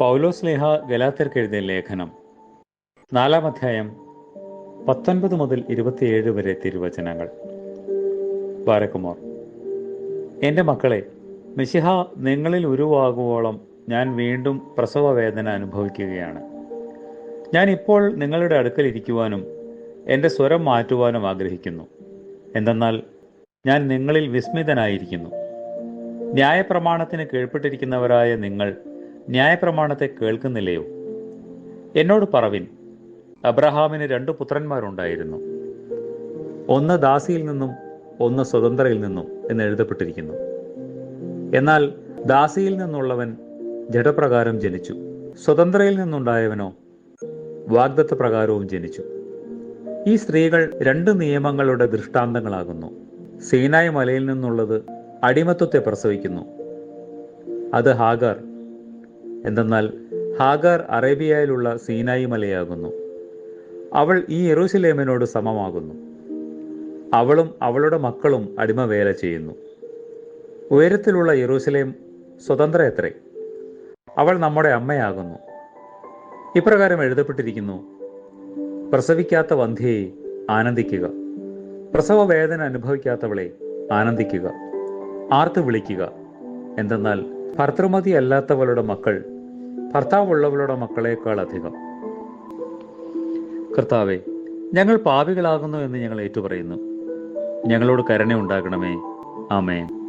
പൗലോസ് സ്നേഹ ഗലാത്തർക്ക് എഴുതിയ ലേഖനം. നാലാം അധ്യായം പത്തൊൻപത് മുതൽ ഇരുപത്തിയേഴ് വരെ തിരുവചനങ്ങൾ. ബാലകുമാർ എന്റെ മക്കളെ മിശിഹ നിങ്ങളിൽ ഉരുവാകുവോളം ഞാൻ വീണ്ടും പ്രസവ വേദന അനുഭവിക്കുകയാണ്. ഞാൻ ഇപ്പോൾ നിങ്ങളുടെ അടുക്കൽ ഇരിക്കുവാനും എന്റെ സ്വരം മാറ്റുവാനും ആഗ്രഹിക്കുന്നു. എന്തെന്നാൽ ഞാൻ നിങ്ങളിൽ വിസ്മിതനായിരിക്കുന്നു. ന്യായപ്രമാണത്തിന് കീഴ്പ്പെട്ടിരിക്കുന്നവരായ നിങ്ങൾ ന്യായപ്രമാണത്തെ കേൾക്കുന്നില്ലയോ? എന്നോട് പറവിൻ അബ്രഹാമിന് രണ്ടു പുത്രന്മാരുണ്ടായിരുന്നു. ഒന്ന് ദാസിയിൽ നിന്നും ഒന്ന് സ്വതന്ത്രയിൽ നിന്നും എന്ന് എഴുതപ്പെട്ടിരിക്കുന്നു. എന്നാൽ ദാസിയിൽ നിന്നുള്ളവൻ ജഡപ്രകാരം ജനിച്ചു. സ്വതന്ത്രയിൽ നിന്നുണ്ടായവനോ വാഗ്ദത്ത പ്രകാരവും ജനിച്ചു. ഈ സ്ത്രീകൾ രണ്ട് നിയമങ്ങളുടെ ദൃഷ്ടാന്തങ്ങളാകുന്നു. സീനായ് മലയിൽ നിന്നുള്ളത് അടിമത്വത്തെ പ്രസവിക്കുന്നു. അത് ഹാഗർ എന്തെന്നാൽ ഹാഗാർ അറേബ്യയിലുള്ള സീനായി മലയാകുന്നു. അവൾ ഈ യെറൂശലേമിനോട് സമമാകുന്നു. അവളും അവളുടെ മക്കളും അടിമവേല ചെയ്യുന്നു. ഉയരത്തിലുള്ള യെറൂസലേം സ്വതന്ത്ര എത്രേ? അവൾ നമ്മുടെ അമ്മയാകുന്നു. ഇപ്രകാരം എഴുതപ്പെട്ടിരിക്കുന്നു പ്രസവിക്കാത്ത വന്ധ്യയെ ആനന്ദിക്കുക. പ്രസവ വേദന അനുഭവിക്കാത്തവളെ ആനന്ദിക്കുക. ആർത്ത് വിളിക്കുക. എന്തെന്നാൽ ഭർത്തൃമതി അല്ലാത്തവളുടെ മക്കൾ ഭർത്താവുള്ളവളുടെ മക്കളേക്കാൾ അധികം. കർത്താവെ ഞങ്ങൾ പാപികളാകുന്നു എന്ന് ഞങ്ങൾ ഏറ്റുപറയുന്നു. ഞങ്ങളോട് കരുണ ഉണ്ടാകണമേ ആമേൻ.